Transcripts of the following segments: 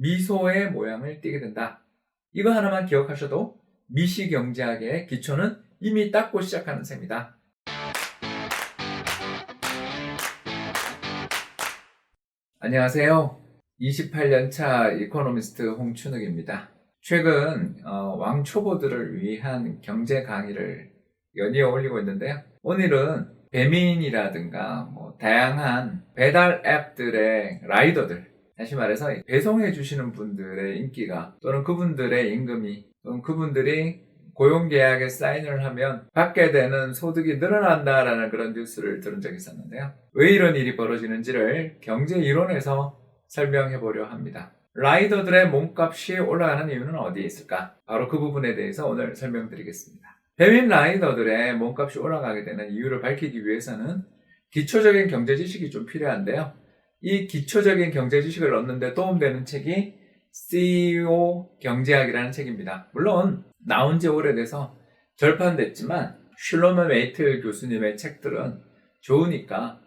미소의 모양을 띠게 된다. 이거 하나만 기억하셔도 미시 경제학의 기초는 이미 닦고 시작하는 셈이다. 안녕하세요. 28년차 이코노미스트 홍춘욱입니다. 최근 어, 왕초보들을 위한 경제 강의를 연이어 올리고 있는데요. 오늘은 배민이라든가 뭐 다양한 배달 앱들의 라이더들, 다시 말해서 배송해 주시는 분들의 인기가 또는 그분들의 임금이 또는 그분들이 고용 계약에 사인을 하면 받게 되는 소득이 늘어난다라는 그런 뉴스를 들은 적이 있었는데요. 왜 이런 일이 벌어지는지를 경제 이론에서 설명해 보려 합니다. 라이더들의 몸값이 올라가는 이유는 어디에 있을까? 바로 그 부분에 대해서 오늘 설명드리겠습니다. 배민 라이더들의 몸값이 올라가게 되는 이유를 밝히기 위해서는 기초적인 경제 지식이 좀 필요한데요. 이 기초적인 경제 지식을 얻는데 도움되는 책이 CEO 경제학이라는 책입니다. 물론 나온 지 오래돼서 절판됐지만 슐로먼 웨이트 교수님의 책들은 좋으니까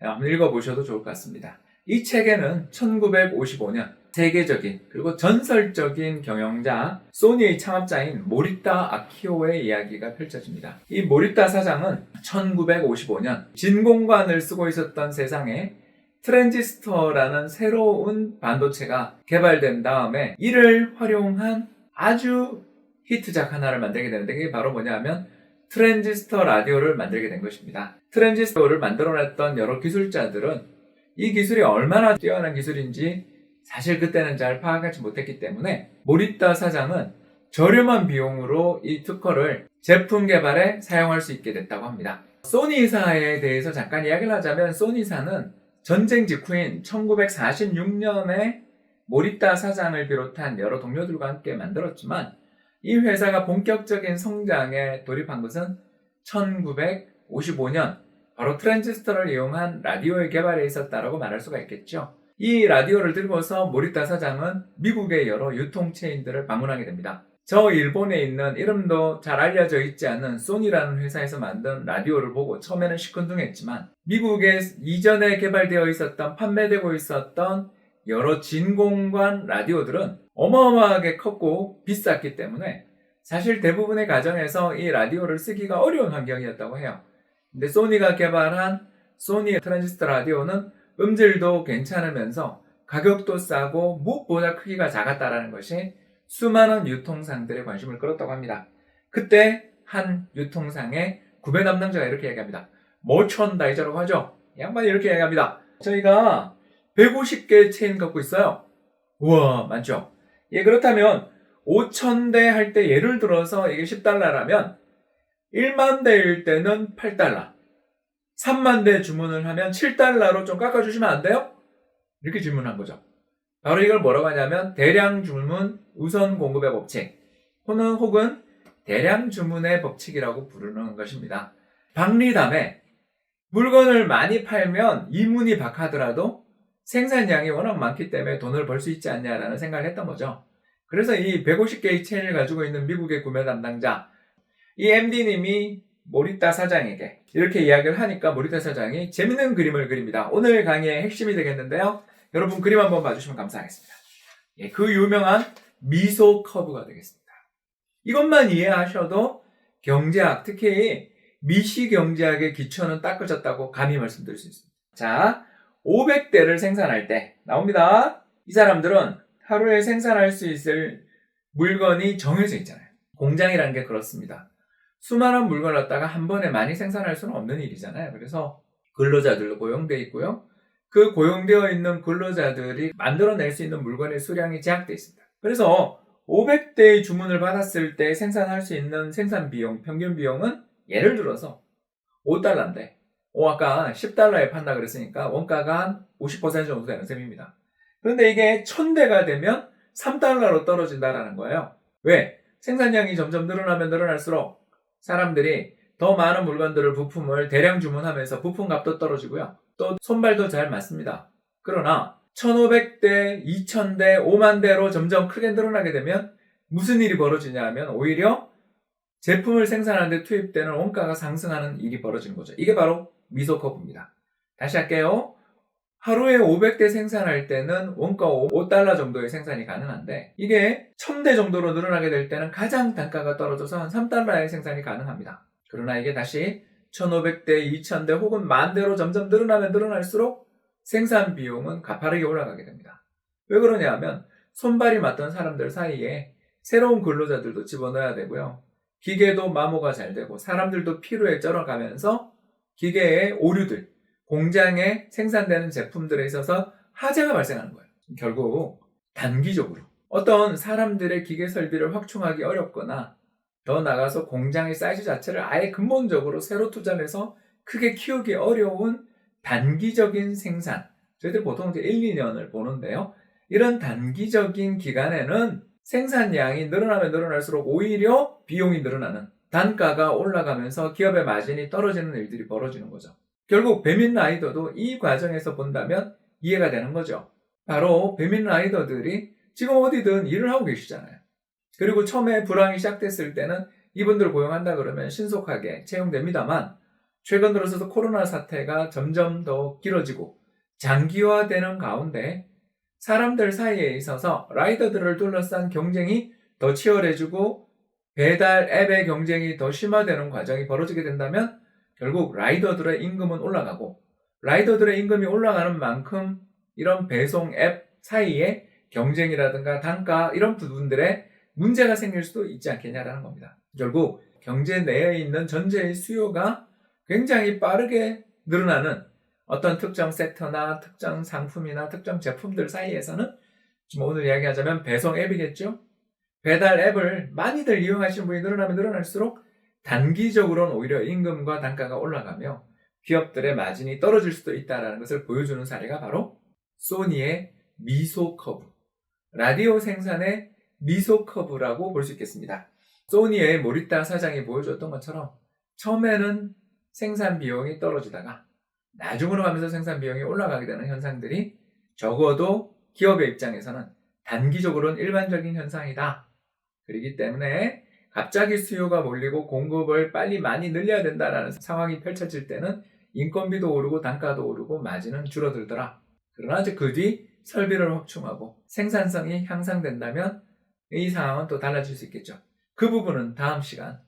한번 읽어보셔도 좋을 것 같습니다. 이 책에는 1955년 세계적인 그리고 전설적인 경영자 소니의 창업자인 모리타 아키오의 이야기가 펼쳐집니다. 이 모리타 사장은 1955년 진공관을 쓰고 있었던 세상에 트랜지스터라는 새로운 반도체가 개발된 다음에 이를 활용한 아주 히트작 하나를 만들게 되는데 그게 바로 뭐냐면 트랜지스터 라디오를 만들게 된 것입니다. 트랜지스터를 만들어냈던 여러 기술자들은 이 기술이 얼마나 뛰어난 기술인지 사실 그때는 잘 파악하지 못했기 때문에 모리타 사장은 저렴한 비용으로 이 특허를 제품 개발에 사용할 수 있게 됐다고 합니다. 소니사에 대해서 잠깐 이야기를 하자면 소니사는 전쟁 직후인 1946년에 모리타 사장을 비롯한 여러 동료들과 함께 만들었지만 이 회사가 본격적인 성장에 돌입한 것은 1955년 바로 트랜지스터를 이용한 라디오의 개발에 있었다라고 말할 수가 있겠죠. 이 라디오를 들고서 모리타 사장은 미국의 여러 유통 체인들을 방문하게 됩니다. 저 일본에 있는 이름도 잘 알려져 있지 않은 소니라는 회사에서 만든 라디오를 보고 처음에는 시큰둥했지만 미국에 이전에 개발되어 있었던 판매되고 있었던 여러 진공관 라디오들은 어마어마하게 컸고 비쌌기 때문에 사실 대부분의 가정에서 이 라디오를 쓰기가 어려운 환경이었다고 해요. 근데 소니가 개발한 소니 트랜지스터 라디오는 음질도 괜찮으면서 가격도 싸고 무엇보다 크기가 작았다라는 것이 수많은 유통상들의 관심을 끌었다고 합니다. 그때 한 유통상의 구매 담당자가 이렇게 얘기합니다. 머천다이저라고 하죠. 이 양반이 이렇게 얘기합니다. 저희가 150개 체인 갖고 있어요. 우와, 많죠? 예, 그렇다면 5,000대 할 때 예를 들어서 이게 10달러라면 1만 대일 때는 8달러. 3만 대 주문을 하면 7달러로 좀 깎아주시면 안 돼요? 이렇게 질문한 거죠. 바로 이걸 뭐라고 하냐면 대량 주문 우선 공급의 법칙 혹은 혹은 대량 주문의 법칙이라고 부르는 것입니다. 박리담에 물건을 많이 팔면 이문이 박하더라도 생산량이 워낙 많기 때문에 돈을 벌 수 있지 않냐라는 생각을 했던 거죠. 그래서 이 150개의 체인을 가지고 있는 미국의 구매 담당자 이 MD님이 모리타 사장에게 이렇게 이야기를 하니까 모리타 사장이 재밌는 그림을 그립니다. 오늘 강의의 핵심이 되겠는데요. 여러분 그림 한번 봐주시면 감사하겠습니다. 예, 그 유명한 미소 커브가 되겠습니다. 이것만 이해하셔도 경제학, 특히 미시 경제학의 기초는 닦아졌다고 감히 말씀드릴 수 있습니다. 자, 500대를 생산할 때 나옵니다. 이 사람들은 하루에 생산할 수 있을 물건이 정해져 있잖아요. 공장이라는 게 그렇습니다. 수많은 물건을 갖다가 한 번에 많이 생산할 수는 없는 일이잖아요. 그래서 근로자들도 고용돼 있고요. 그 고용되어 있는 근로자들이 만들어낼 수 있는 물건의 수량이 제약되어 있습니다. 그래서 500대의 주문을 받았을 때 생산할 수 있는 생산 비용, 평균 비용은 예를 들어서 5달러인데, 오, 아까 10달러에 판다 그랬으니까 원가가 한50% 정도 되는 셈입니다. 그런데 이게 1000대가 되면 3달러로 떨어진다라는 거예요. 왜? 생산량이 점점 늘어나면 늘어날수록 사람들이 더 많은 물건들을 부품을 대량 주문하면서 부품 값도 떨어지고요. 또 손발도 잘 맞습니다. 그러나 1500대, 2000대, 5만 대로 점점 크게 늘어나게 되면 무슨 일이 벌어지냐 하면 오히려 제품을 생산하는데 투입되는 원가가 상승하는 일이 벌어지는 거죠. 이게 바로 미소 커브입니다. 다시 할게요. 하루에 500대 생산할 때는 원가 5달러 정도의 생산이 가능한데 이게 1000대 정도로 늘어나게 될 때는 가장 단가가 떨어져서 한 3달러의 생산이 가능합니다. 그러나 이게 다시 1500대, 2000대 혹은 만대로 점점 늘어나면 늘어날수록 생산 비용은 가파르게 올라가게 됩니다. 왜 그러냐 하면 손발이 맞던 사람들 사이에 새로운 근로자들도 집어넣어야 되고요. 기계도 마모가 잘 되고 사람들도 필요에 쩔어가면서 기계의 오류들, 공장에 생산되는 제품들에 있어서 하재가 발생하는 거예요. 결국 단기적으로 어떤 사람들의 기계 설비를 확충하기 어렵거나 더 나가서 공장의 사이즈 자체를 아예 근본적으로 새로 투자해서 크게 키우기 어려운 단기적인 생산. 저희들 보통 이제 1, 2년을 보는데요. 이런 단기적인 기간에는 생산량이 늘어나면 늘어날수록 오히려 비용이 늘어나는 단가가 올라가면서 기업의 마진이 떨어지는 일들이 벌어지는 거죠. 결국 배민 라이더도 이 과정에서 본다면 이해가 되는 거죠. 바로 배민 라이더들이 지금 어디든 일을 하고 계시잖아요. 그리고 처음에 불황이 시작됐을 때는 이분들 고용한다 그러면 신속하게 채용됩니다만 최근 들어서도 코로나 사태가 점점 더 길어지고 장기화되는 가운데 사람들 사이에 있어서 라이더들을 둘러싼 경쟁이 더 치열해지고 배달 앱의 경쟁이 더 심화되는 과정이 벌어지게 된다면 결국 라이더들의 임금은 올라가고 라이더들의 임금이 올라가는 만큼 이런 배송 앱 사이에 경쟁이라든가 단가 이런 부분들에 문제가 생길 수도 있지 않겠냐라는 겁니다. 결국 경제 내에 있는 전체의 수요가 굉장히 빠르게 늘어나는 어떤 특정 섹터나 특정 상품이나 특정 제품들 사이에서는 지금 오늘 이야기하자면 배송 앱이겠죠? 배달 앱을 많이들 이용하시는 분이 늘어나면 늘어날수록 단기적으로는 오히려 임금과 단가가 올라가며 기업들의 마진이 떨어질 수도 있다는 것을 보여주는 사례가 바로 소니의 미소 커브, 라디오 생산의 미소 커브라고 볼 수 있겠습니다. 소니의 모리타 사장이 보여줬던 것처럼 처음에는 생산 비용이 떨어지다가 나중으로 가면서 생산 비용이 올라가게 되는 현상들이 적어도 기업의 입장에서는 단기적으로는 일반적인 현상이다. 그렇기 때문에 갑자기 수요가 몰리고 공급을 빨리 많이 늘려야 된다라는 상황이 펼쳐질 때는 인건비도 오르고 단가도 오르고 마진은 줄어들더라. 그러나 이제 그 뒤 설비를 확충하고 생산성이 향상된다면 이 상황은 또 달라질 수 있겠죠. 그 부분은 다음 시간.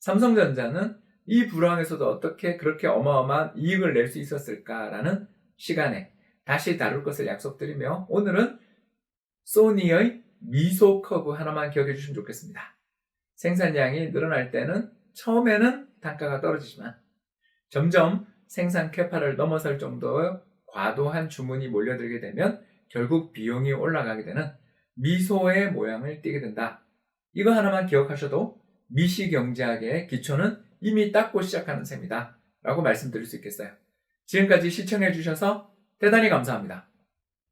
삼성전자는 이 불황에서도 어떻게 그렇게 어마어마한 이익을 낼 수 있었을까라는 시간에 다시 다룰 것을 약속드리며 오늘은 소니의 미소 커브 하나만 기억해 주시면 좋겠습니다. 생산량이 늘어날 때는 처음에는 단가가 떨어지지만 점점 생산 캐파를 넘어설 정도의 과도한 주문이 몰려들게 되면 결국 비용이 올라가게 되는 미소의 모양을 띠게 된다. 이거 하나만 기억하셔도 미시 경제학의 기초는 이미 닦고 시작하는 셈이다. 라고 말씀드릴 수 있겠어요. 지금까지 시청해 주셔서 대단히 감사합니다.